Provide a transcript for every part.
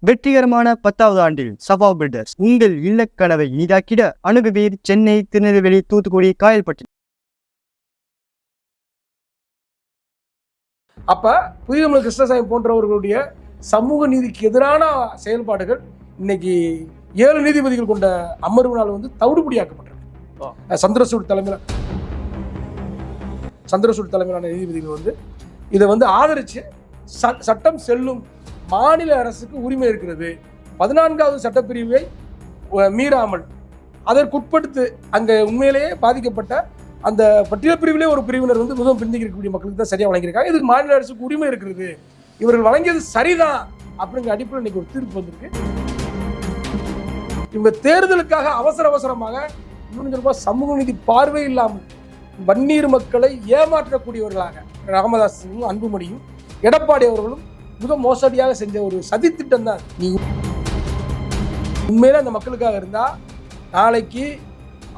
வெற்றிகரமான பத்தாவது ஆண்டில் சபா பில்டர்ஸ் உங்கள் இல்லக்கனவை இனிதாக்கிட அணுகுவீர் சென்னை திருநெல்வேலி தூத்துக்குடி காயல்பட்டி. அப்ப புதியமலை கிருஷ்ணசாமி போன்றவர்களுடைய சமூக நீதிக்கு எதிரான செயல்பாடுகள் இன்னைக்கு ஏழு நீதிபதிகள் கொண்ட அமர்வுனால் வந்து தவிடுபடியாக்கப்பட்டிருக்கு. சந்திரசூட் தலைமையில் சந்திரசூட் தலைமையிலான நீதிபதிகள் வந்து இதை வந்து ஆதரிச்சு ச- சட்டம் செல்லும் மாநில அரசுக்கு உரிமை இருக்கிறது. பதினான்காவது சட்டப்பிரிவை மீறாமல். அதற்குட்படுத்து அங்கே உண்மையிலேயே பாதிக்கப்பட்ட அந்த பட்டியல் பிரிவிலே ஒரு பிரிவினர் வந்து மிகவும் பின்தங்கி இருக்கக்கூடிய மக்களுக்கு தான் சரியாக வழங்கியிருக்காங்க. இதுக்கு மாநில அரசுக்கு உரிமை இருக்கிறது. இவர்கள் வழங்கியது சரிதான் அப்படிங்கிற அடிப்படையில் இன்னைக்கு ஒரு தீர்ப்பு வந்திருக்கு. இவங்க தேர்தலுக்காக அவசர அவசரமாக இன்னொன்று சமூக நீதி பார்வை இல்லாமல் வன்னீர் மக்களை ஏமாற்றக்கூடியவர்களாக ராமதாஸும் அன்புமணியும் எடப்பாடி அவர்களும் மிக மோசடியாக செஞ்ச ஒரு சதித்திட்டம் தான் நீ. உண்மையில அந்த மக்களுக்காக இருந்தா நாளைக்கு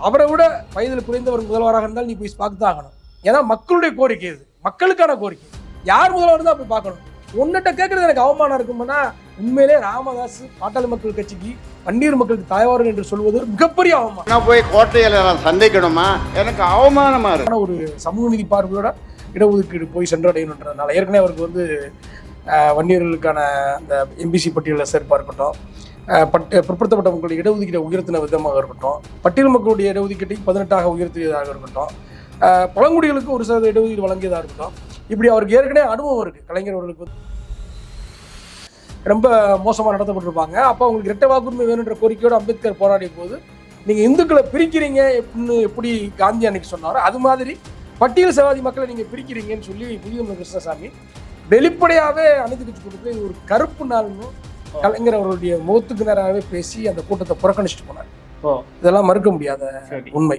அவரை விட வயதில் குறைந்தவர் முதல்வராக இருந்தால் நீ போய் பார்த்து தான் ஆகணும். ஏன்னா மக்களுடைய கோரிக்கை இது. மக்களுக்கான கோரிக்கை. யார் முதல்வர் தான் போய் பார்க்கணும். உன்னிட்ட கேட்கறது எனக்கு அவமானம் இருக்கும்னா உண்மையிலே ராமதாஸ் பாட்டாளி மக்கள் கட்சிக்கு பன்னீர் மக்களுக்கு தலைவர்கள் என்று சொல்வது ஒரு மிகப்பெரிய அவமானம். நான் போய் கோட்டையில் நான் சந்திக்கணுமா? எனக்கு அவமானமா இருக்கு. ஒரு சமூக நீதி பார்வையோட இடஒதுக்கீடு போய் சென்றடையணுன்றதுனால ஏற்கனவே அவருக்கு வந்து வன்னியர்களுக்கான அந்த எம்பிசி பட்டியலில் சேர்ப்பாக இருக்கட்டும். பட் பிற்படுத்தப்பட்டவங்களுடைய இடஒதுக்கீட்டை உயர்த்தின விதமாக இருக்கட்டும். பட்டியல் மக்களுடைய இடஒதுக்கீட்டை பதினெட்டாக உயர்த்தியதாக இருக்கட்டும். பழங்குடிகளுக்கு ஒரு சதவீத இடஒதுக்கீடு வழங்கியதாக இருக்கட்டும். இப்படி அவருக்கு ஏற்கனவே அனுபவம் இருக்குது கலைஞர் அவர்களுக்கு ரொம்ப மோசமாக நடத்தப்பட்டிருப்பாங்க. அப்போ அவங்களுக்கு இரட்டை வாக்குரிமை வேணுன்ற கோரிக்கையோடு அம்பேத்கர் போராடிய போது நீங்கள் இந்துக்களை பிரிக்கிறீங்க எப்படின்னு எப்படி காந்தி அன்னைக்கு சொன்னாரோ அது மாதிரி பட்டியல் சவாதி மக்களை நீங்கள் பிரிக்கிறீங்கன்னு சொல்லி புதிய கிருஷ்ணசாமி வெளிப்படையாகவே அனைத்து கட்சி கூட்டத்தில் இது ஒரு கருப்பு நாள்னு கலைஞர் அவர்களுடைய முகத்துக்கு நேராகவே பேசி அந்த கூட்டத்தை புறக்கணிச்சிட்டு போனார். இதெல்லாம் மறுக்க முடியாத சரி. உண்மை.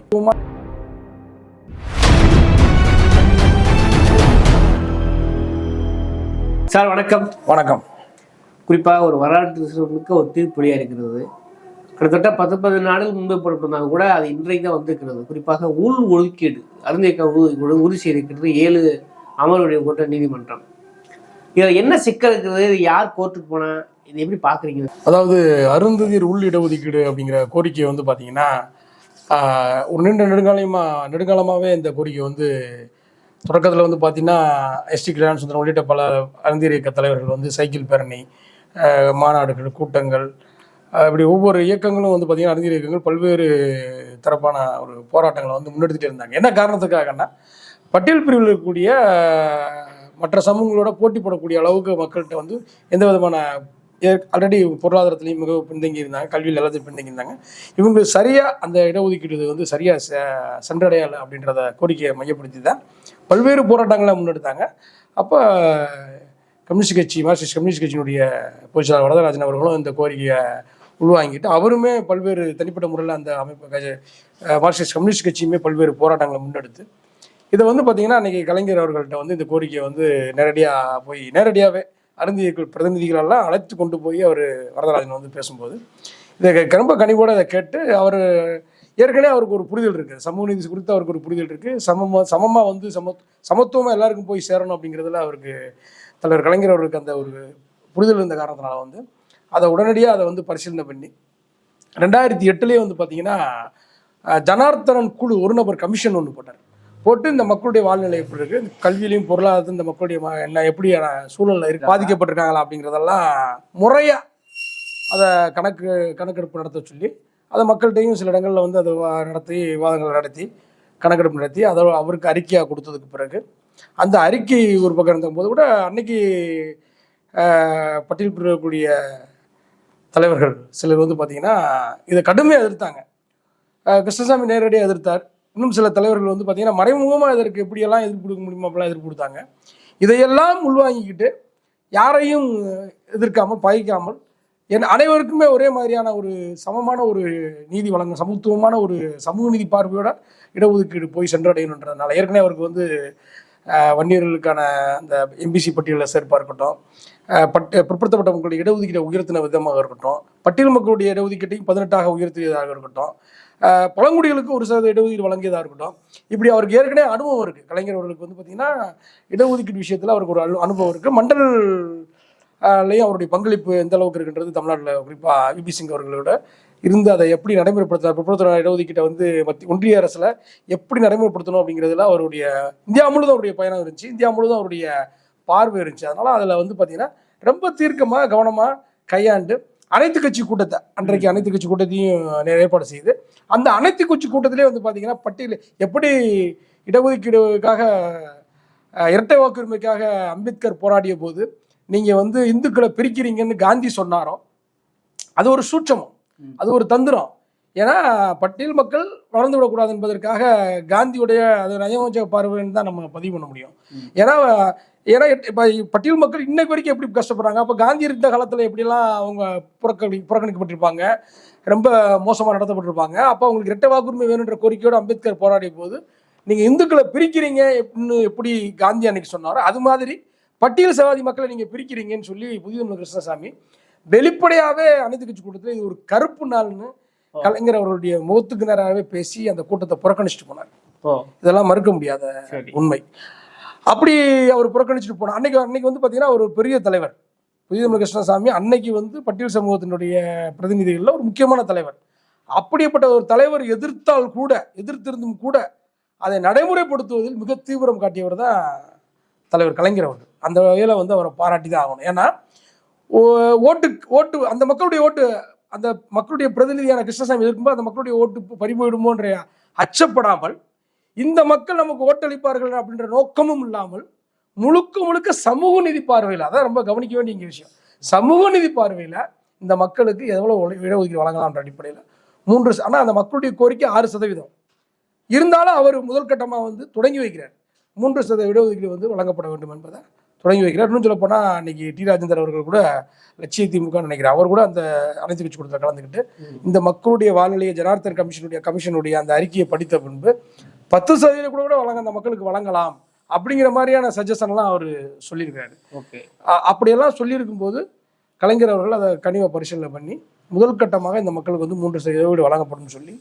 சார் வணக்கம். வணக்கம். குறிப்பாக ஒரு வரலாற்று சிறப்புமிக்க ஒரு தீர்ப்பொழியாக இருக்கிறது. கிட்டத்தட்ட பத்து பதினஞ்சு நாடுகள் முன்பு போட்டிருந்தாங்க கூட அது இன்றைக்கு தான் வந்திருக்கிறது. குறிப்பாக உள் ஒதுக்கீடு அருந்தியக்க உறுதி செய்திருக்கிறது ஏழு அமர்வுடைய கொண்ட நீதிமன்றம். இதில் என்ன சிக்கல் இருக்குது? இது யார் கோர்ட்டுக்கு போனால் இது எப்படி பார்க்குறீங்க அதாவது அருந்ததிர் உள் இடஒதுக்கீடு அப்படிங்கிற கோரிக்கை வந்து பார்த்தீங்கன்னா ஒரு நீண்ட நெடுங்காலமாக நெடுங்காலமாகவே இந்த கோரிக்கை வந்து தொடக்கத்தில் வந்து பார்த்தீங்கன்னா எஸ்டி கல்யாண சுந்தரம் உள்ளிட்ட பல அருந்தீர் இயக்க தலைவர்கள் வந்து சைக்கிள் பேரணி மாநாடுகள் கூட்டங்கள் இப்படி ஒவ்வொரு இயக்கங்களும் வந்து பார்த்தீங்கன்னா அறிஞர் இயக்கங்கள் பல்வேறு தரப்பான ஒரு போராட்டங்களை வந்து முன்னெடுத்துகிட்டே இருந்தாங்க. என்ன காரணத்துக்காகன்னா பட்டியல் பிரிவில் இருக்கக்கூடிய மற்ற சமூகங்களோட போட்டி போடக்கூடிய அளவுக்கு மக்கள்கிட்ட வந்து எந்த விதமான ஆல்ரெடி பொருளாதாரத்துலையும் மிக பின்தங்கி இருந்தாங்க கல்வியில் எல்லாத்தையும் பின்தங்கி இருந்தாங்க இவங்களுக்கு சரியாக அந்த இடஒதுக்கீடு வந்து சரியாக சென்றடையலை அப்படின்றத கோரிக்கையை மையப்படுத்தி தான் பல்வேறு போராட்டங்களை முன்னெடுத்தாங்க. அப்போ கம்யூனிஸ்ட் கட்சி மார்க்சிஸ்ட் கம்யூனிஸ்ட் கட்சியினுடைய பொதுச்செயலாளர் வரதராஜன் அவர்களும் இந்த கோரிக்கையை உள்வாங்கிட்டு அவருமே பல்வேறு தனிப்பட்ட முறையில் அந்த அமைப்பு மார்க்சிஸ்ட் கம்யூனிஸ்ட் கட்சியுமே பல்வேறு போராட்டங்களை முன்னெடுத்து இதை வந்து பார்த்தீங்கன்னா அன்றைக்கி கலைஞர் அவர்கள்ட்ட வந்து இந்த கோரிக்கையை வந்து நேரடியாக போய் நேரடியாகவே அருந்தியர்கள் பிரதிநிதிகளெல்லாம் அழைத்து கொண்டு போய் அவர் வரதராஜன் வந்து பேசும்போது இதை ரொம்ப கனிவோடு அதை கேட்டு அவர் ஏற்கனவே அவருக்கு ஒரு புரிதல் இருக்குது சமூக நீதி குறித்து அவருக்கு ஒரு புரிதல் இருக்குது சமமாக சமமாக வந்து சம சமத்துவமாக எல்லாருக்கும் போய் சேரணும் அப்படிங்கிறதுல அவருக்கு தலைவர் கலைஞர் அவருக்கு அந்த ஒரு புரிதல் இருந்த காரணத்தினால வந்து அதை உடனடியாக அதை வந்து பரிசீலனை பண்ணி ரெண்டாயிரத்தி எட்டுலேயே வந்து பார்த்தீங்கன்னா ஜனார்த்தனன் குழு ஒரு நபர் கமிஷன் ஒன்று போட்டார். போட்டு இந்த மக்களுடைய வாழ்நிலை எப்படி இருக்கு? இந்த கல்வியிலையும் பொருளாதாரத்தையும் இந்த மக்களுடைய என்ன எப்படியான சூழல்ல இருக்கு பாதிக்கப்பட்டிருக்காங்களா அப்படிங்கிறதெல்லாம் முறையா அதை கணக்கு கணக்கெடுப்பு நடத்த சொல்லி அதை மக்கள்கிட்டையும் சில இடங்களில் வந்து அதை நடத்தி விவாதங்கள் நடத்தி கணக்கெடுப்பு நடத்தி அதை அவருக்கு அறிக்கையாக கொடுத்ததுக்கு பிறகு அந்த அறிக்கை ஒரு பக்கம் இருந்தபோது கூட அன்னைக்கு பட்டியல் பிரிக்கக்கூடிய தலைவர்கள் சிலர் வந்து பார்த்தீங்கன்னா இதை கடுமையாக எதிர்த்தாங்க. கிருஷ்ணசாமி நேரடியாக எதிர்த்தார். இன்னும் சில தலைவர்கள் வந்து பார்த்தீங்கன்னா மறைமுகமாக இதற்கு எப்படியெல்லாம் எதிர்ப்பு கொடுக்க முடியுமோ அப்படிலாம் எதிர்ப்பு கொடுத்தாங்க. இதையெல்லாம் உள்வாங்கிக்கிட்டு யாரையும் எதிர்க்காமல் பகைக்காமல் என் அனைவருக்குமே ஒரே மாதிரியான ஒரு சமமான ஒரு நீதி வழங்க சமத்துவமான ஒரு சமூக நீதி பார்வையோட இடஒதுக்கீடு போய் சென்றடையணுன்றதுனால ஏற்கனவே அவருக்கு வந்து வன்னியர்களுக்கான அந்த எம்பிசி பட்டியலில் சேர்ப்பாக இருக்கட்டும் பட் பிற்படுத்தப்பட்ட மக்களுடைய உயர்த்தின விதமாக இருக்கட்டும் பட்டியல் மக்களுடைய இடஒதுக்கீட்டையும் பதினெட்டாக உயர்த்தியதாக இருக்கட்டும். பழங்குடிகளுக்கு ஒரு சதவீத இடஒதுக்கீடு வழங்கியதாக இருக்கட்டும். இப்படி அவருக்கு ஏற்கனவே அனுபவம் இருக்குது கலைஞர் அவர்களுக்கு வந்து பார்த்திங்கன்னா இடஒதுக்கீடு விஷயத்தில் அவருக்கு ஒரு அனு- அனுபவம் இருக்குது மண்டல் லையும் அவருடைய பங்களிப்பு எந்த அளவுக்கு இருக்குன்றது தமிழ்நாட்டில் குறிப்பாக யூபி சிங் அவர்களோட இருந்து அதை எப்படி நடைமுறைப்படுத்த பிற்படுத்த இடஒதுக்கீட்டை வந்து மத்திய ஒன்றிய அரசில் எப்படி நடைமுறைப்படுத்தணும் அப்படிங்கிறதுல அவருடைய இந்தியா முழுதும் அவருடைய பயணம் இருந்துச்சு. இந்தியா முழுதும் அவருடைய பார்வை இருந்துச்சு. அதனால் அதில் வந்து பார்த்திங்கன்னா ரொம்ப தீர்க்கமாக கவனமாக கையாண்டு அனைத்து கட்சி கூட்டத்தை அன்றைக்கு அனைத்து கட்சி கூட்டத்தையும் ஏற்பாடு செய்து அந்த அனைத்து கட்சி கூட்டத்திலே வந்து பார்த்தீங்கன்னா பட்டியல் எப்படி இடஒதுக்கீடுக்காக இரட்டை வாக்குரிமைக்காக அம்பேத்கர் போராடிய போது நீங்கள் வந்து இந்துக்களை பிரிக்கிறீங்கன்னு காந்தி சொன்னாரோ அது ஒரு சூட்சமம். அது ஒரு தந்திரம். ஏன்னா பட்டியல் மக்கள் வளர்ந்து விடக்கூடாது என்பதற்காக காந்தியுடைய அது நயவஞ்சக பார்வைன்னு தான் நம்ம பதிவு பண்ண முடியும். ஏன்னா ஏன்னா இப்போ பட்டியல் மக்கள் இன்னைக்கு வரைக்கும் எப்படி கஷ்டப்படுறாங்க? அப்போ காந்தி இருந்த காலத்தில் எப்படிலாம் அவங்க புறக்கணி புறக்கணிக்கப்பட்டிருப்பாங்க? ரொம்ப மோசமாக நடத்தப்பட்டிருப்பாங்க. அப்போ அவங்களுக்கு இரட்டை வாக்குரிமை வேணுன்ற கோரிக்கையோடு அம்பேத்கர் போராடிய போது நீங்கள் இந்துக்களை பிரிக்கிறீங்க எப்படின்னு எப்படி காந்தி அன்னைக்கு சொன்னாரோ அது மாதிரி பட்டியல் சவாதி மக்களை நீங்கள் பிரிக்கிறீங்கன்னு சொல்லி புதிய கிருஷ்ணசாமி வெளிப்படையாகவே அனைத்து கட்சி கூட்டத்தில் இது ஒரு கருப்பு நாள்னு கலைஞர் அவர்களுடைய முகத்துக்கு நேராகவே பேசி அந்த கூட்டத்தை புறக்கணிச்சுட்டு போனார். இதெல்லாம் மறுக்க முடியாத உண்மை. அப்படி அவர் புறக்கணிச்சுட்டு போனார். அன்னைக்கு அன்னைக்கு வந்து பார்த்தீங்கன்னா ஒரு பெரிய தலைவர். புதிய கிருஷ்ணசாமி அன்னைக்கு வந்து பட்டியல் சமூகத்தினுடைய பிரதிநிதிகளில் ஒரு முக்கியமான தலைவர். அப்படிப்பட்ட ஒரு தலைவர் எதிர்த்தால் கூட எதிர்த்திருந்தும் கூட அதை நடைமுறைப்படுத்துவதில் மிக தீவிரம் காட்டியவர் தான் தலைவர் கலைஞர் அவர்கள். அந்த வகையில் வந்து அவரை பாராட்டி தான் ஆகணும். ஏன்னா ஓட்டு ஓட்டு அந்த மக்களுடைய ஓட்டு அந்த மக்களுடைய பிரதிநிதியான கிருஷ்ணசாமி இருக்கும்போது அந்த மக்களுடைய ஓட்டு பறிபோயிடுமோன்ற அச்சப்படாமல் இந்த மக்கள் நமக்கு ஓட்டளிப்பார்கள் அப்படின்ற நோக்கமும் இல்லாமல் முழுக்க முழுக்க சமூக நிதி பார்வையில் அதான் ரொம்ப கவனிக்க வேண்டிய விஷயம். சமூக நிதி பார்வையில் இந்த மக்களுக்கு எவ்வளோ இடஒதுக்கீடு வழங்கலாம்ன்ற அடிப்படையில் மூன்று ஆனால் அந்த மக்களுடைய கோரிக்கை ஆறு சதவீதம். இருந்தாலும் அவர் முதல் கட்டமாக வந்து தொடங்கி வைக்கிறார். மூன்று சதவீத இடஒதுக்கீடு வந்து வழங்கப்பட வேண்டும் என்பதை தொடங்கி வைக்கிறார். இன்னும் சொல்ல போனால் இன்னைக்கு டி. ராஜேந்தர் அவர்கள் கூட லட்சிய திமுக நினைக்கிறார் அவர் கூட அந்த அனைத்து கட்சி கூட்டத்தில் கலந்துக்கிட்டு இந்த மக்களுடைய வாழ்நிலையை ஜனார்த்தன் கமிஷனுடைய கமிஷனுடைய அந்த அறிக்கையை படித்த பின்பு பத்து சதவீதம் கூட கூட வழங்க அந்த மக்களுக்கு வழங்கலாம் அப்படிங்கிற மாதிரியான சஜஷன்லாம் அவர் சொல்லியிருக்காரு ஓகே. அப்படியெல்லாம் சொல்லியிருக்கும் போது கலைஞர் அவர்கள் அதை கனிவை பரிசீலனை பண்ணி முதல் கட்டமாக இந்த மக்களுக்கு வந்து மூன்று சதவீடு வழங்கப்படும் சொல்லி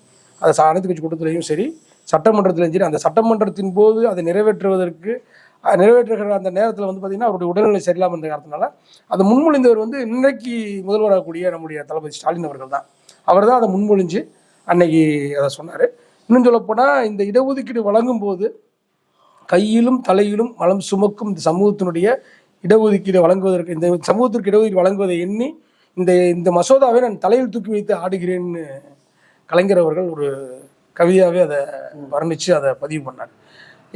அதை அனைத்து கட்சி கூட்டத்திலையும் சரி சட்டமன்றத்திலையும் சரி அந்த சட்டமன்றத்தின் போது அதை நிறைவேற்றுவதற்கு நிறைவேற்றுகிற அந்த நேரத்தில் வந்து பார்த்திங்கன்னா அவருடைய உடல்நிலை சரியில்லாமல் இருந்த காரணத்தினால அதை முன்மொழிந்தவர் வந்து இன்றைக்கு முதல்வராகக்கூடிய நம்முடைய தளபதி ஸ்டாலின் அவர்கள் தான். அவர் தான் அதை முன்மொழிஞ்சு அன்னைக்கு அதை சொன்னார். இன்னும் சொல்லப்போனால் இந்த இடஒதுக்கீடு வழங்கும் போது கையிலும் தலையிலும் மலம் சுமக்கும் இந்த சமூகத்தினுடைய இடஒதுக்கீடு வழங்குவதற்கு இந்த சமூகத்திற்கு இடஒதுக்கீடு வழங்குவதை எண்ணி இந்த இந்த மசோதாவை நான் தலையில் தூக்கி வைத்து ஆடுகிறேன்னு கலைஞர் அவர்கள் ஒரு கவிதையாகவே அதை வர்ணித்து அதை பதிவு பண்ணார்.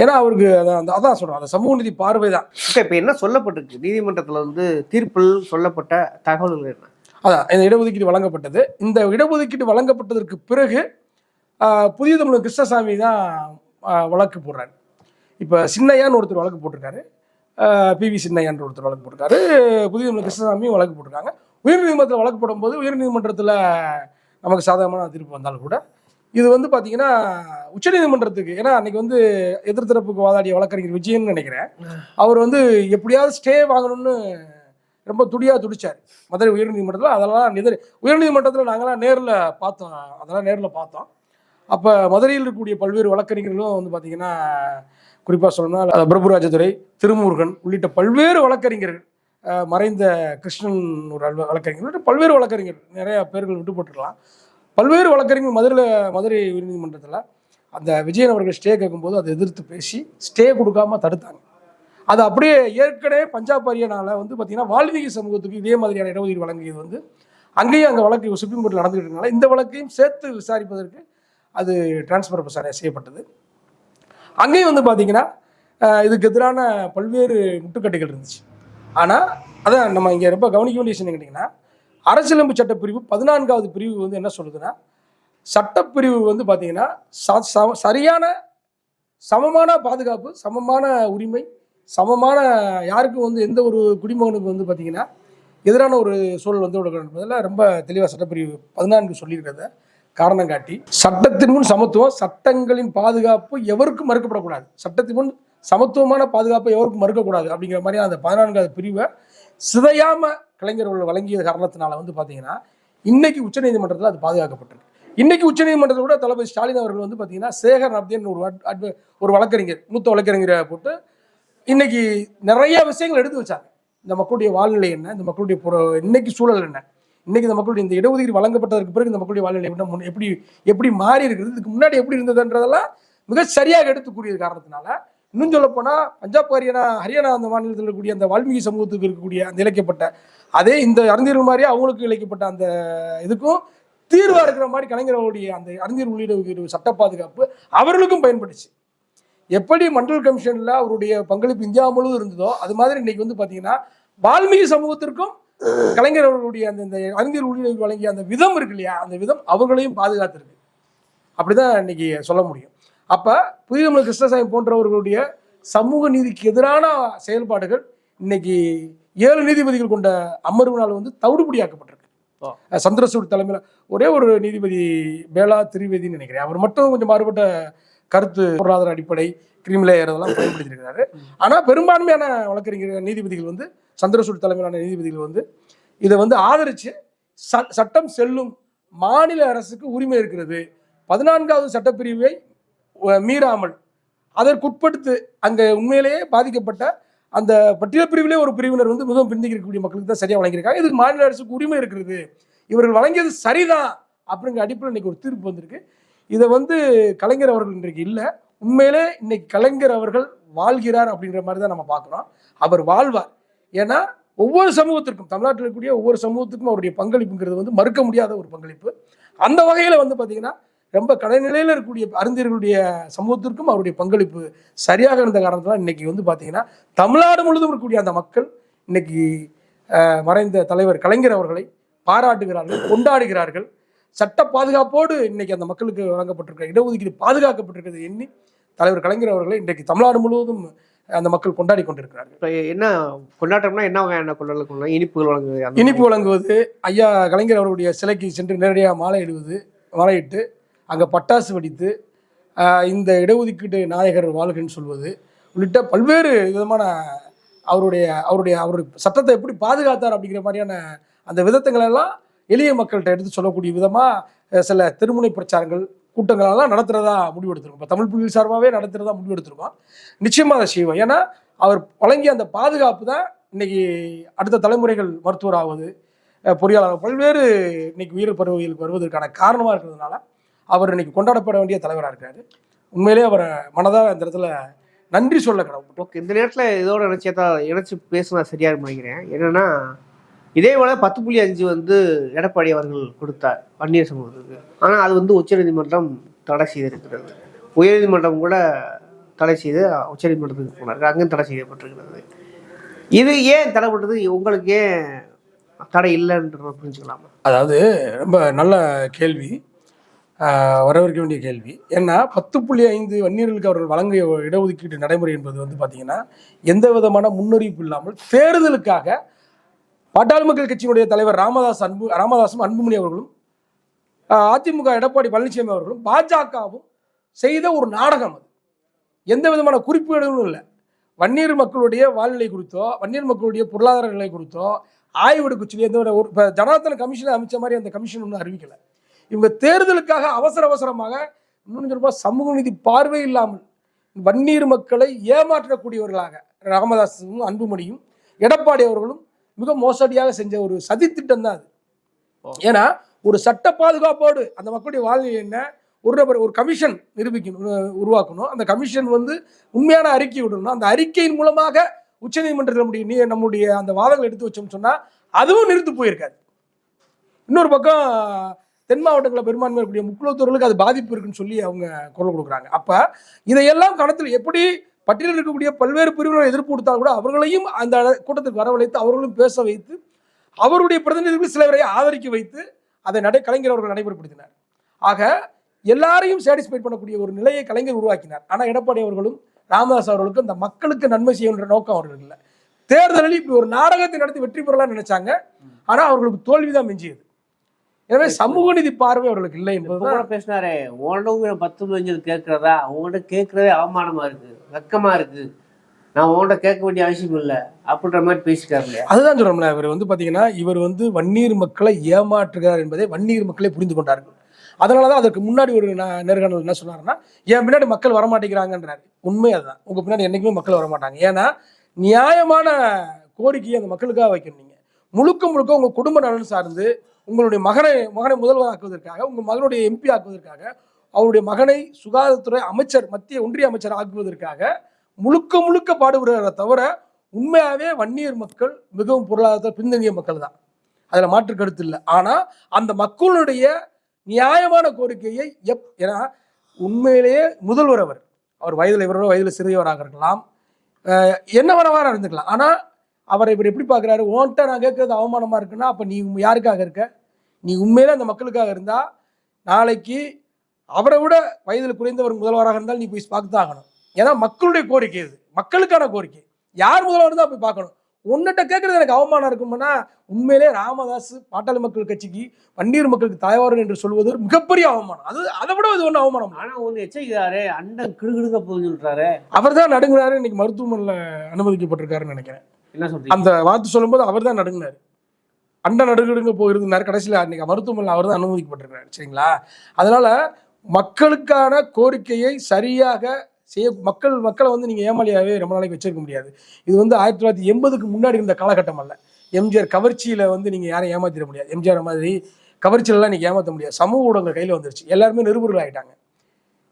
ஏன்னா அவருக்கு அதான் அதான் சொல்கிறேன் அந்த சமூக நீதி பார்வை தான். இப்போ என்ன சொல்லப்பட்டிருக்கு? நீதிமன்றத்தில் வந்து தீர்ப்பில் சொல்லப்பட்ட தகவல்கள் என்ன? அதான் இந்த இடஒதுக்கீடு வழங்கப்பட்டது. இந்த இடஒதுக்கீடு வழங்கப்பட்டதற்கு பிறகு புதிய தமிழ் கிருஷ்ணசாமி தான் வழக்கு போடுறாரு. இப்போ சின்னையான்னு ஒருத்தர் வழக்கு போட்டிருக்காரு. பிவி சின்னையான்ற ஒருத்தர் வழக்கு போட்டிருக்காரு. புதிய தமிழ் கிருஷ்ணசாமியும் வழக்கு போட்டிருக்காங்க. உயர்நீதிமன்றத்தில் வழக்கு போடும்போது உயர்நீதிமன்றத்தில் நமக்கு சாதகமான தீர்ப்பு வந்தாலும் கூட இது வந்து பார்த்தீங்கன்னா உச்சநீதிமன்றத்துக்கு ஏன்னா அன்னைக்கு வந்து எதிர்த்தரப்புக்கு வாதாடிய வழக்கறிஞர் விஜயன் நினைக்கிறேன். அவர் வந்து எப்படியாவது ஸ்டே வாங்கணும்னு ரொம்ப துடியாக துடிச்சார். மதுரை உயர்நீதிமன்றத்தில் அதெல்லாம் நிதர் உயர்நீதிமன்றத்தில் நாங்களாம் நேரில் பார்த்தோம். அதெல்லாம் நேரில் பார்த்தோம். அப்போ மதுரையில் இருக்கக்கூடிய பல்வேறு வழக்கறிஞர்களும் வந்து பார்த்தீங்கன்னா குறிப்பாக சொல்லணும்னா பிரபுராஜதுரை திருமுருகன் உள்ளிட்ட பல்வேறு வழக்கறிஞர்கள் மறைந்த கிருஷ்ணன் ஒரு வழக்கறிஞர் பல்வேறு வழக்கறிஞர் நிறைய பேர்கள் விட்டு போட்டுருக்கலாம் பல்வேறு வழக்கறிஞர் மதுரையில் மதுரை உயர்நீதிமன்றத்தில் அந்த விஜயன் அவர்கள் ஸ்டே கேட்கும்போது அதை எதிர்த்து பேசி ஸ்டே கொடுக்காம தடுத்தாங்க. அது அப்படியே ஏற்கனவே பஞ்சாப் ஹரியானாவில் வந்து பார்த்தீங்கன்னா வால்மீகி சமூகத்துக்கு இதே மாதிரியான இடஒதுக்கீடு வழங்கியது வந்து அங்கேயும் அங்கே வழக்கு சுப்ரீம் கோர்ட்டில் நடந்துகிட்டு இருக்கனால இந்த வழக்கையும் சேர்த்து விசாரிப்பதற்கு அது டிரான்ஸ்பர் விசாரணை செய்யப்பட்டது. அங்கேயும் வந்து பார்த்திங்கன்னா இதுக்கு எதிரான பல்வேறு முட்டுக்கட்டைகள் இருந்துச்சு. ஆனால் அதான் நம்ம இங்கே ரொம்ப கவனிக்க வேண்டிய விஷயம் கேட்டிங்கன்னா அரசியலமைப்பு சட்டப்பிரிவு பதினான்காவது பிரிவு வந்து என்ன சொல்லுதுன்னா சட்டப்பிரிவு வந்து பார்த்தீங்கன்னா ச- சரியான சமமான பாதுகாப்பு சமமான உரிமை சமமான யாருக்கும் வந்து எந்த ஒரு குடிமகனுக்கு வந்து பார்த்தீங்கன்னா எதிரான ஒரு சூழல் வந்து கொடுக்கணும் ரொம்ப தெளிவாக சட்டப்பிரிவு பதினான்கு சொல்லியிருக்கிறத காரணம் காட்டி சட்டத்தின் முன் சமத்துவம் சட்டங்களின் பாதுகாப்பு எவருக்கும் மறுக்கப்படக்கூடாது. சட்டத்தின் முன் சமத்துவமான பாதுகாப்பை எவருக்கும் மறுக்கக்கூடாது அப்படிங்கிற மாதிரி அந்த பதினான்காவது பிரிவை சிதையாம கலைஞர்கள் வழங்கிய காரணத்தினால வந்து பார்த்தீங்கன்னா இன்னைக்கு உச்சநீதிமன்றத்தில் அது பாதுகாக்கப்பட்டிருக்கு. இன்னைக்கு உச்சநீதிமன்றத்தில் கூட தளபதி ஸ்டாலின் அவர்கள் வந்து பார்த்தீங்கன்னா சேகர் நப்தேன் ஒரு ஒரு வழக்கறிஞர் மூத்த வழக்கறிஞரை போட்டு இன்னைக்கு நிறைய விஷயங்கள் எடுத்து வச்சாங்க. இந்த மக்களுடைய வாழ்நிலை என்ன இந்த மக்களுடைய இன்னைக்கு சூழல் என்ன இன்னைக்கு இந்த மக்களுடைய இந்த இடஒதுக்கீடு வழங்கப்பட்டதற்கு பிறகு இந்த மக்களுடைய வாழ்நிலை என்ன எப்படி எப்படி மாறி இருக்குது இதுக்கு முன்னாடி எப்படி இருந்ததுன்றதெல்லாம் மிக சரியாக எடுத்து கூறியது காரணத்தினால இன்னும் சொல்ல போனால் பஞ்சாப் ஹரியானா ஹரியானா அந்த மாநிலத்தில் இருக்கக்கூடிய அந்த வால்மீகி சமூகத்துக்கு இருக்கக்கூடிய அந்த இழைக்கப்பட்ட அதே இந்த அறிஞர்கள் மாதிரியே அவங்களுக்கு இழைக்கப்பட்ட அந்த இதுக்கும் தீர்வாக இருக்கிற மாதிரி கலைஞர்களுடைய அந்த அறிஞர் உள்ளிட சட்ட பாதுகாப்பு அவர்களுக்கும் பயன்பட்டுச்சு. எப்படி மண்டல் கமிஷனில் அவருடைய பங்களிப்பு இந்தியா முழுவதும் இருந்ததோ அது மாதிரி இன்னைக்கு வந்து பார்த்தீங்கன்னா வால்மீகி சமூகத்திற்கும் கலைஞர் அவர்களுடைய அந்த இந்த அறிஞர் உள்ளிட வழங்கிய அந்த விதம் இருக்கு இல்லையா? அந்த விதம் அவர்களையும் பாதுகாத்திருக்கு. அப்படிதான் இன்னைக்கு சொல்ல முடியும். அப்ப புதியமிழ் கிருஷ்ணசாமி போன்றவர்களுடைய சமூக நீதிக்கு எதிரான செயல்பாடுகள் இன்னைக்கு ஏழு நீதிபதிகள் கொண்ட அமர்வினால் வந்து தவிடுபடியாக்கப்பட்டிருக்கு. சந்திரசூட் தலைமையில் ஒரே ஒரு நீதிபதி பேலா திரிவேதின்னு நினைக்கிறேன். அவர் மட்டும் கொஞ்சம் மாறுபட்ட கருத்து பொருளாதார அடிப்படை கிரிமிலேயர் அதெல்லாம் பயன்படுத்தியிருக்கிறாரு. ஆனா பெரும்பான்மையான வழக்கறிஞர் நீதிபதிகள் வந்து சந்திரசூட் தலைமையிலான நீதிபதிகள் வந்து இதை வந்து ஆதரிச்சு ச- சட்டம் செல்லும் மாநில அரசுக்கு உரிமை இருக்கிறது. பதினான்காவது சட்டப்பிரிவை மீறாமல் அதற்குட்படுத்து அங்கே உண்மையிலேயே பாதிக்கப்பட்ட அந்த பட்டியல் பிரிவிலே ஒரு பிரிவினர் வந்து மிகவும் பின்தங்கி இருக்கக்கூடிய மக்களுக்கு தான் சரியாக வழங்கியிருக்காங்க. இதுக்கு மாநில அரசுக்கு உரிமை இருக்கிறது. இவர்கள் வழங்கியது சரிதான் அப்படிங்கிற அடிப்படையில் இன்னைக்கு ஒரு தீர்ப்பு வந்திருக்கு. இதை வந்து கலைஞர் அவர்கள் இன்றைக்கு இல்லை. உண்மையிலே இன்னைக்கு கலைஞர் அவர்கள் வாழ்கிறார் அப்படின்ற மாதிரி தான் நம்ம பார்க்குறோம். அவர் வாழ்வார். ஏன்னா ஒவ்வொரு சமூகத்திற்கும் தமிழ்நாட்டில் இருக்கக்கூடிய ஒவ்வொரு சமூகத்துக்கும் அவருடைய பங்களிப்புங்கிறது வந்து மறுக்க முடியாத ஒரு பங்களிப்பு. அந்த வகையில் வந்து பார்த்தீங்கன்னா ரொம்ப கடைநிலையில் இருக்கக்கூடிய அறிஞர்களுடைய சமூகத்திற்கும் அவருடைய பங்களிப்பு சரியாக இருந்த காரணத்தினால் இன்னைக்கு வந்து பார்த்தீங்கன்னா தமிழ்நாடு முழுவதும் இருக்கக்கூடிய அந்த மக்கள் இன்னைக்கு அஹ், மறைந்த தலைவர் கலைஞர் அவர்களை பாராட்டுகிறார்கள் கொண்டாடுகிறார்கள். சட்ட பாதுகாப்போடு இன்னைக்கு அந்த மக்களுக்கு வழங்கப்பட்டிருக்கிற இடஒதுக்கீடு பாதுகாக்கப்பட்டிருக்கிறது எண்ணி தலைவர் கலைஞர் அவர்களை இன்றைக்கு தமிழ்நாடு முழுவதும் அந்த மக்கள் கொண்டாடி கொண்டிருக்கிறார்கள். இப்போ என்ன கொண்டாட்டம்னா என்ன வகையான கொண்டாடல் கொண்டாடம் இனிப்புகள் வழங்குவது இனிப்பு வழங்குவது ஐயா கலைஞர் அவர்களுடைய சிலைக்கு சென்று நேரடியாக மாலை இடுவது மாலையிட்டு அங்கே பட்டாசு வெடித்து இந்த இடஒதுக்கீடு நாயகர் வாழ்கன்னு சொல்வது உள்ளிட்ட பல்வேறு விதமான அவருடைய அவருடைய அவருடைய சட்டத்தை எப்படி பாதுகாத்தார் அப்படிங்கிற மாதிரியான அந்த விதத்தங்களெல்லாம் எளிய மக்கள்கிட்ட எடுத்து சொல்லக்கூடிய விதமாக சில திருமுனை பிரச்சாரங்கள் கூட்டங்களெல்லாம் நடத்துகிறதா முடிவெடுத்திருக்கோம். இப்போ தமிழ் புலிகள் சார்பாகவே நடத்துகிறதா முடிவெடுத்திருக்கோம். நிச்சயமாக அதை செய்வோம். ஏன்னா அவர் வழங்கிய அந்த பாதுகாப்பு தான் இன்னைக்கு அடுத்த தலைமுறைகள் மருத்துவராவது பொறியாளர் பல்வேறு இன்னைக்கு உயிர் பருவியலுக்கு வருவதற்கான காரணமாக இருக்கிறதுனால அவர் இன்னைக்கு கொண்டாடப்பட வேண்டிய தலைவராக இருக்காரு. உண்மையிலேயே அவரை மனதாக இந்த இடத்துல நன்றி சொல்ல கடவுள். இந்த நேரத்தில் இதோட இணைச்சா இணைச்சு பேசினா சரியா இருக்கும்னு நினைக்கிறேன். என்னன்னா இதே போல பத்து புள்ளி அஞ்சு வந்து எடப்பாடி அவர்கள் கொடுத்தார் வன்னியர் சமூகத்துக்கு. ஆனால் அது வந்து உச்சநீதிமன்றம் தடை செய்திருக்கிறது. உயர்நீதிமன்றம் கூட தடை செய்து உச்சநீதிமன்றத்துக்கு போனார். அங்கேயும் தடை செய்யப்பட்டிருக்கிறது. இது ஏன் தடைப்பட்டது உங்களுக்கு ஏன் தடை இல்லைன்றத புரிஞ்சுக்கலாமா? அதாவது ரொம்ப நல்ல கேள்வி. வரவேற்க வேண்டிய கேள்வி. ஏன்னா பத்து புள்ளி ஐந்து வன்னியர்களுக்கு அவர்கள் வழங்கிய இடஒதுக்கீட்டு நடைமுறை என்பது வந்து பார்த்தீங்கன்னா எந்த விதமான முன்னறிவிப்பு இல்லாமல் தேர்தலுக்காக பாட்டாளி மக்கள் கட்சியினுடைய தலைவர் ராமதாஸ் அன்பு ராமதாசும் அன்புமணி அவர்களும் அதிமுக எடப்பாடி பழனிசாமி அவர்களும் பாஜகவும் செய்த ஒரு நாடகம் அது. எந்த விதமான குறிப்புகளும் இல்லை. வன்னியர் மக்களுடைய வாழ்நிலை குறித்தோ வன்னியர் மக்களுடைய பொருளாதார நிலை குறித்தோ ஆய்வெடுக்க சொல்லி எந்த ஒரு இப்போ ஜனார்த்தன கமிஷனை அமைச்ச மாதிரி அந்த கமிஷன் ஒன்றும் அறிவிக்கலை. இவங்க தேர்தலுக்காக அவசர அவசரமாக இன்னும் சொல்லும்போது சமூக நீதி பார்வை இல்லாமல் வன்னியர் மக்களை ஏமாற்றக்கூடியவர்களாக ராமதாசும் அன்புமணியும் எடப்பாடி அவர்களும் மிக மோசடியாக செஞ்ச ஒரு சதித்திட்டம் தான் அது. ஏன்னா ஒரு சட்ட பாதுகாப்போடு அந்த மக்களுடைய வாழ்நிலை என்ன? ஒரு நபர் ஒரு கமிஷன் நிரூபிக்கணும் உரு- உருவாக்கணும். அந்த கமிஷன் வந்து உண்மையான அறிக்கை விடணும். அந்த அறிக்கையின் மூலமாக உச்சநீதிமன்றத்தில் நம்முடைய அந்த வாதங்களை எடுத்து வச்சோம்னு சொன்னா அதுவும் நிறுத்து போயிருக்காது. இன்னொரு பக்கம் தென் மாவட்டங்களில் பெரும்பான்மை இருக்கக்கூடிய முக்குலத்தூர்களுக்கு அது பாதிப்பு இருக்குன்னு சொல்லி அவங்க குரல் கொடுக்குறாங்க. அப்போ இதையெல்லாம் கணத்தில் எப்படி பட்டியலில் இருக்கக்கூடிய பல்வேறு பிரிவினர் எதிர்ப்பு கொடுத்தால் கூட அவர்களையும் அந்த கூட்டத்துக்கு வரவழைத்து அவர்களும் பேச வைத்து அவருடைய பிரதிநிதிகள் சிலவரை ஆதரிக்க வைத்து அதை நடை கலைஞர் அவர்கள் நடைமுறைப்படுத்தினார். ஆக எல்லாரையும் சாட்டிஸ்ஃபைட் பண்ணக்கூடிய ஒரு நிலையை கலைஞர் உருவாக்கினார். ஆனால் எடப்பாடி அவர்களும் ராமதாஸ் அவர்களுக்கும் இந்த மக்களுக்கு நன்மை செய்யணுன்ற நோக்கம் அவர்கள் இல்லை. தேர்தலில் இப்படி ஒரு நாடகத்தை நடத்தி வெற்றி பெறலாம்னு நினைச்சாங்க. ஆனால் அவர்களுக்கு தோல்விதான் மிஞ்சியது. எனவே சமூக நீதி பார்வை அவர்களுக்கு இல்லை என்பதுதான் கூட பேசினாரே உன்கிட்ட பத்து பதினஞ்சு கேட்கறதா? உங்கள்கிட்ட கேட்கறதே அவமானமா இருக்கு வெக்கமா இருக்கு. நான் உன்கிட்ட கேட்க வேண்டிய அவசியம் இல்லை அப்படின்ற மாதிரி பேசிக்காரு அதுதான் சொல்றோம்ல இவர் வந்து பாத்தீங்கன்னா இவர் வந்து வன்னீர் மக்களை ஏமாற்றுகிறார் என்பதை வன்னீர் மக்களை புரிந்து கொண்டார்கள். அதனால தான் அதற்கு முன்னாடி ஒரு நேர்காணல் என்ன சொன்னாருன்னா என் பின்னாடி மக்கள் வரமாட்டேங்கிறாங்கன்றாரு. உண்மை அதுதான். உங்க பின்னாடி என்னைக்குமே மக்கள் வரமாட்டாங்க. ஏன்னா நியாயமான கோரிக்கையை அந்த மக்களுக்காக வைக்கணும் நீங்க. முழுக்க முழுக்க உங்க குடும்ப நலன் சார்ந்து உங்களுடைய மகனை மகனை முதல்வராக்குவதற்காக உங்கள் மகனுடைய எம்பி ஆக்குவதற்காக அவருடைய மகனை சுகாதாரத்துறை அமைச்சர் மத்திய ஒன்றிய அமைச்சர் ஆக்குவதற்காக முழுக்க முழுக்க பாடுபடுகிறத தவிர உண்மையாகவே வன்னியர் மக்கள் மிகவும் பொருளாதார பின்தங்கிய மக்கள் தான். அதில் மாற்று கருத்து இல்லை. ஆனால் அந்த மக்களுடைய நியாயமான கோரிக்கையை எப் ஏன்னா உண்மையிலேயே முதல்வர் அவர் அவர் வயதில் இவரோட வயதில் சிறியவராக இருக்கலாம். என்ன வரவாராக இருந்துக்கலாம். ஆனால் அவரை இவர் எப்படி பார்க்குறாரு? உன்கிட்ட நான் கேட்கறது அவமானமா இருக்குன்னா அப்ப நீ யாருக்காக இருக்க? நீ உண்மையிலே அந்த மக்களுக்காக இருந்தா நாளைக்கு அவரை விட வயதில் குறைந்தவர் முதல்வராக இருந்தால் நீ போய் பார்த்து தான் ஆகணும். ஏன்னா மக்களுடைய கோரிக்கை இது. மக்களுக்கான கோரிக்கை. யார் முதல்வர் தான் போய் பார்க்கணும். உன்னிட்ட கேட்கறது எனக்கு அவமானம் இருக்கும்னா உண்மையிலே ராமதாஸ் பாட்டாளி மக்கள் கட்சிக்கு வன்னியர் மக்களுக்கு தலைவர் என்று சொல்வது ஒரு மிகப்பெரிய அவமானம். அது அதை விட இது ஒன்றும் அவமானம் இல்லை. ஆனா ஒண்ணு எச்சரிக்கிறாரு அண்டன் கிடுகிடுக்க போகுதுன்னு சொல்றாரு. அவர் தான் நடுங்கினாரு இன்னைக்கு மருத்துவமனையில் அனுமதிக்கப்பட்டிருக்காருன்னு நினைக்கிறேன். அந்த வார்த்தை சொல்லும்போது அவர் தான் நடுங்கினார். அண்ட நடுங்கிடுங்க போயிருந்தார் கடைசியில் அன்னைக்கு மருத்துவமனையில் அவர் தான் அனுமதிக்கப்பட்டிருக்காரு சரிங்களா? அதனால மக்களுக்கான கோரிக்கையை சரியாக செய்ய மக்கள் மக்களை வந்து நீங்கள் ஏமாளியாகவே ரொம்ப நாளைக்கு வச்சிருக்க முடியாது. இது வந்து ஆயிரத்தி தொள்ளாயிரத்தி எண்பதுக்கு முன்னாடி இருந்த காலகட்டம் அல்ல. எம்ஜிஆர் கவர்ச்சியில் வந்து நீங்கள் யாரையும் ஏமாத்திட முடியாது. எம்ஜிஆர் மாதிரி கவர்ச்சியிலலாம் நீங்கள் ஏமாற்ற முடியாது. சமூக ஊடகங்கள் கையில் வந்துருச்சு. எல்லாருமே நிருபர்கள் ஆகிட்டாங்க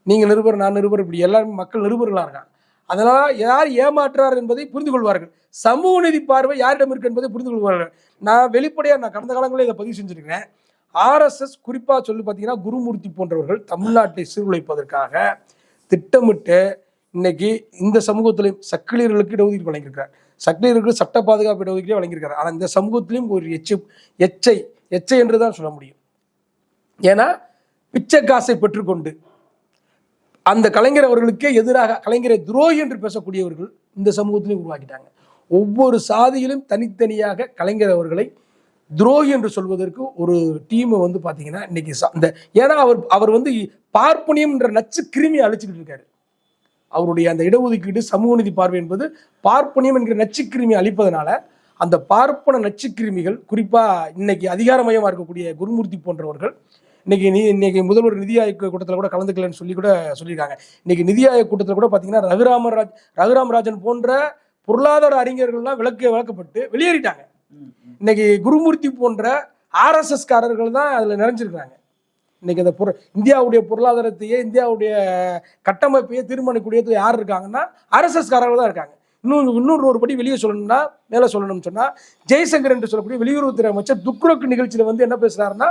நீங்கள் நிருபர் நான் நிருபர் இப்படி எல்லாருமே மக்கள் நிருபர்களாக இருக்காங்க. அதனால் யார் ஏமாற்றுறார் என்பதை புரிந்து கொள்வார்கள். சமூக நீதி பார்வை யாரிடம் இருக்கு என்பதை புரிந்து கொள்வார்கள். நான் வெளிப்படையாக நான் கடந்த காலங்களில் இதை பதிவு செஞ்சுருக்கிறேன். ஆர்எஸ்எஸ் குறிப்பாக சொல்லி பார்த்தீங்கன்னா குருமூர்த்தி போன்றவர்கள் தமிழ்நாட்டை சீர்குலைப்பதற்காக திட்டமிட்டு இன்னைக்கு இந்த சமூகத்திலையும் சக்கிலியர்களுக்கு இடஒதுக்கீடு வழங்கியிருக்கிறார். சக்கிலியர்களுக்கு சட்ட பாதுகாப்பு இடஒதுக்கீடு வழங்கியிருக்கிறார். ஆனால் இந்த சமூகத்திலையும் ஒரு எச்சு எச்சை எச்சை என்று தான் சொல்ல முடியும். ஏன்னா பிச்சை காசை பெற்றுக்கொண்டு அந்த கலைஞர் அவர்களுக்கே எதிராக கலைஞரை துரோகி என்று பேசக்கூடியவர்கள் இந்த சமூகத்திலையும் உருவாக்கிட்டாங்க. ஒவ்வொரு சாதியிலும் தனித்தனியாக கலைஞர் அவர்களை துரோகி என்று சொல்வதற்கு ஒரு டீமை வந்து பார்த்தீங்கன்னா இன்னைக்கு ச- இந்த ஏன்னா அவர் அவர் வந்து பார்ப்பனியம் என்ற நச்சு கிருமியை அழிச்சுக்கிட்டு இருக்காரு. அவருடைய அந்த இடஒதுக்கீடு சமூக நீதி பார்வை என்பது பார்ப்பனியம் என்கிற நச்சுக்கிருமி அழிப்பதனால அந்த பார்ப்பன நச்சுக்கிருமிகள் குறிப்பா இன்னைக்கு அதிகாரமயமா இருக்கக்கூடிய குருமூர்த்தி போன்றவர்கள் இன்னைக்கு நீ இன்னைக்கு முதல்வர் நிதி ஆயோக் கூட்டத்தில் கூட கலந்துக்கலன்னு சொல்லி கூட சொல்லியிருக்காங்க. இன்னைக்கு நிதி ஆயோக் கூட்டத்தில் கூட பார்த்தீங்கன்னா ரகுராமராஜ் ரகுராமராஜன் போன்ற பொருளாதார அறிஞர்கள்லாம் விளக்கு விளக்கப்பட்டு வெளியேறிட்டாங்க. இன்னைக்கு குருமூர்த்தி போன்ற ஆர்எஸ்எஸ் காரர்கள் தான் அதில் நிறைஞ்சிருக்கிறாங்க. இன்னைக்கு அந்த பொரு இந்தியாவுடைய பொருளாதாரத்தையே இந்தியாவுடைய கட்டமைப்பையே தீர்மானிக்கூடியது யார் இருக்காங்கன்னா ஆர்எஸ்எஸ் காரர்கள் தான் இருக்காங்க. இன்னும் இன்னொரு ஒரு படி வெளியே சொல்லணும்னா மேலே சொல்லணும்னு சொன்னால் ஜெய்சங்கர் என்று சொல்லக்கூடிய வெளியுறவுத்துறை அமைச்சர் துக்ரோக்கு நிகழ்ச்சியில் வந்து என்ன பேசுகிறாருன்னா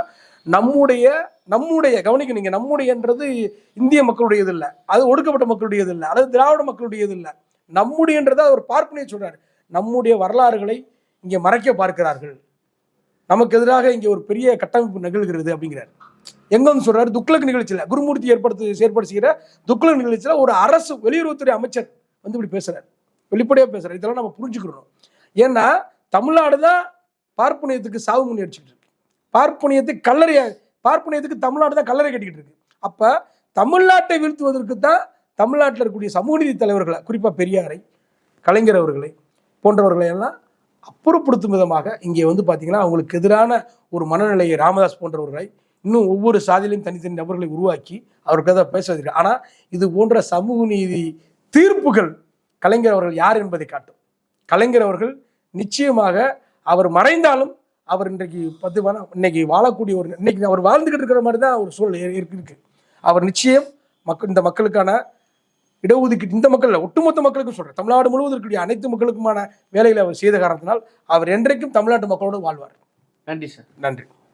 நம்முடைய நம்முடைய கவனிக்க நீங்கள் நம்முடையன்றது இந்திய மக்களுடையது இல்லை. அது ஒடுக்கப்பட்ட மக்களுடையது இல்லை. அது திராவிட மக்களுடையது இல்லை. நம்முடையன்றதை அவர் பார்ப்பனே சொல்றாரு. நம்முடைய வரலாறுகளை இங்கே மறைக்க பார்க்கிறார்கள். நமக்கு எதிராக இங்கே ஒரு பெரிய கட்டமைப்பு நிகழ்கிறது அப்படிங்கிறார். எங்க வந்து சொல்றாரு துக்ளக் நிகழ்ச்சியில் குருமூர்த்தி ஏற்படுத்து செய்கிற துக்ளக் நிகழ்ச்சியில் ஒரு அரசு வெளியுறவுத்துறை அமைச்சர் வந்து இப்படி பேசுறாரு. வெளிப்படையா பேசுறாரு. இதெல்லாம் நம்ம புரிஞ்சுக்கிறோம் ஏன்னா தமிழ்நாடு தான் பார்ப்பனியத்துக்கு சாவு முன்னி அடிச்சுக்கிட்டு இருக்கு. பார்ப்பனியத்தை கல்லறை பார்ப்பனியத்துக்கு தமிழ்நாடு தான் கல்லறை கட்டிக்கிட்டு இருக்கு. அப்ப தமிழ்நாட்டை வீழ்த்துவதற்கு தான் தமிழ்நாட்டில் இருக்கக்கூடிய சமூக நீதி தலைவர்களை குறிப்பாக பெரியாரை கலைஞர் அவர்களை போன்றவர்களை எல்லாம் அப்புறப்படுத்தும் விதமாக இங்கே வந்து பார்த்தீங்கன்னா அவங்களுக்கு எதிரான ஒரு மனநிலையை ராமதாஸ் போன்றவர்களை இன்னும் ஒவ்வொரு சாதியிலையும் தனித்தனி நபர்களை உருவாக்கி அவருக்கு தான் பேசுவதற்கு ஆனால் இது போன்ற சமூக நீதி தீர்ப்புகள் கலைஞர் அவர்கள் யார் என்பதை காட்டும். கலைஞர் அவர்கள் நிச்சயமாக அவர் மறைந்தாலும் அவர் இன்றைக்கு பத்து இன்னைக்கு வாழக்கூடிய ஒரு இன்னைக்கு அவர் வாழ்ந்துகிட்டு இருக்கிற மாதிரி தான் ஒரு சூழல் இருக்கு அவர் நிச்சயம் மக்கள் இந்த மக்களுக்கான இடஒதுக்கீடு இந்த மக்கள் ஒட்டுமொத்த மக்களுக்கும் சொல்றேன். தமிழ்நாடு முழுவதும் இருக்கக்கூடிய அனைத்து மக்களுக்குமான வேலைகளை அவர் செய்த காரணத்தினால் அவர் என்றைக்கும் தமிழ்நாட்டு மக்களோடு வாழ்வார். நன்றி சார். நன்றி.